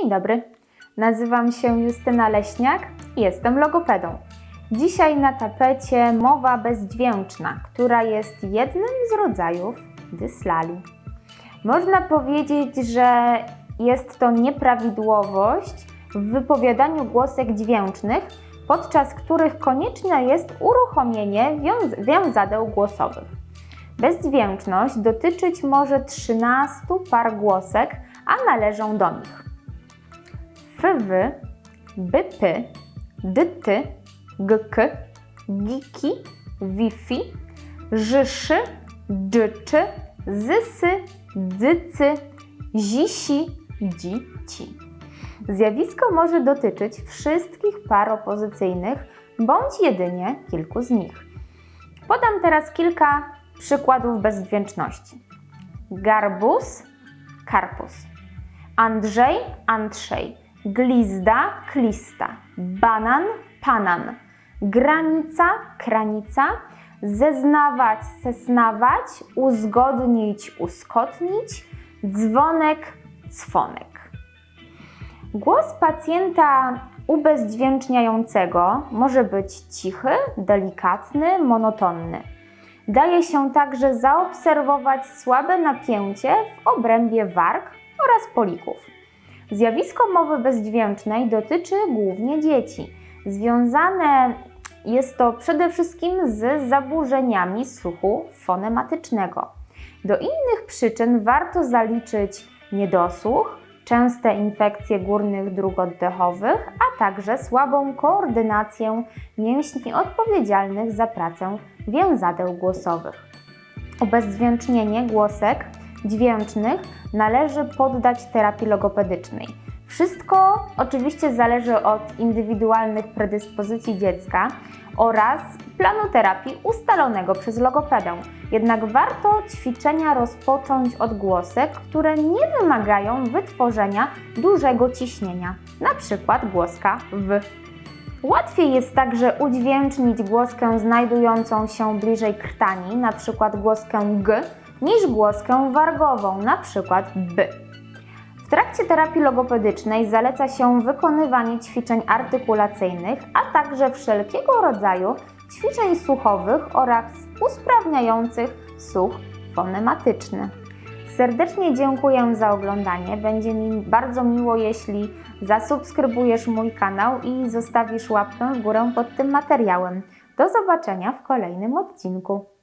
Dzień dobry. Nazywam się Justyna Leśniak i jestem logopedą. Dzisiaj na tapecie mowa bezdźwięczna, która jest jednym z rodzajów dyslali. Można powiedzieć, że jest to nieprawidłowość w wypowiadaniu głosek dźwięcznych, podczas których konieczne jest uruchomienie wiąz- wiązadeł głosowych. Bezdźwięczność dotyczyć może 13 par głosek, a należą do nich FW, BP, DT, GK, GIKI, WIFI, żyszy, dżyczy, zysy, dycy, zisi, dzici. Zjawisko może dotyczyć wszystkich par opozycyjnych bądź jedynie kilku z nich. Podam teraz kilka przykładów bezdźwięczności. Garbus, karpus. Andrzej, Andrzej. Glizda, klista. Banan, panan. Granica, kranica. Zeznawać, sesnawać. Uzgodnić, uskotnić. Dzwonek, cwonek. Głos pacjenta ubezdźwięczniającego może być cichy, delikatny, monotonny. Daje się także zaobserwować słabe napięcie w obrębie warg oraz polików. Zjawisko mowy bezdźwięcznej dotyczy głównie dzieci. Związane jest to przede wszystkim z zaburzeniami słuchu fonematycznego. Do innych przyczyn warto zaliczyć niedosłuch, częste infekcje górnych dróg oddechowych, a także słabą koordynację mięśni odpowiedzialnych za pracę więzadeł głosowych. Ubezdźwięcznienie głosek dźwięcznych należy poddać terapii logopedycznej. Wszystko oczywiście zależy od indywidualnych predyspozycji dziecka oraz planu terapii ustalonego przez logopedę. Jednak warto ćwiczenia rozpocząć od głosek, które nie wymagają wytworzenia dużego ciśnienia, przykład głoska w. Łatwiej jest także udźwięcznić głoskę znajdującą się bliżej krtani, przykład głoskę g, niż głoskę wargową, na przykład b. W trakcie terapii logopedycznej zaleca się wykonywanie ćwiczeń artykulacyjnych, a także wszelkiego rodzaju ćwiczeń słuchowych oraz usprawniających słuch fonematyczny. Serdecznie dziękuję za oglądanie. Będzie mi bardzo miło, jeśli zasubskrybujesz mój kanał i zostawisz łapkę w górę pod tym materiałem. Do zobaczenia w kolejnym odcinku.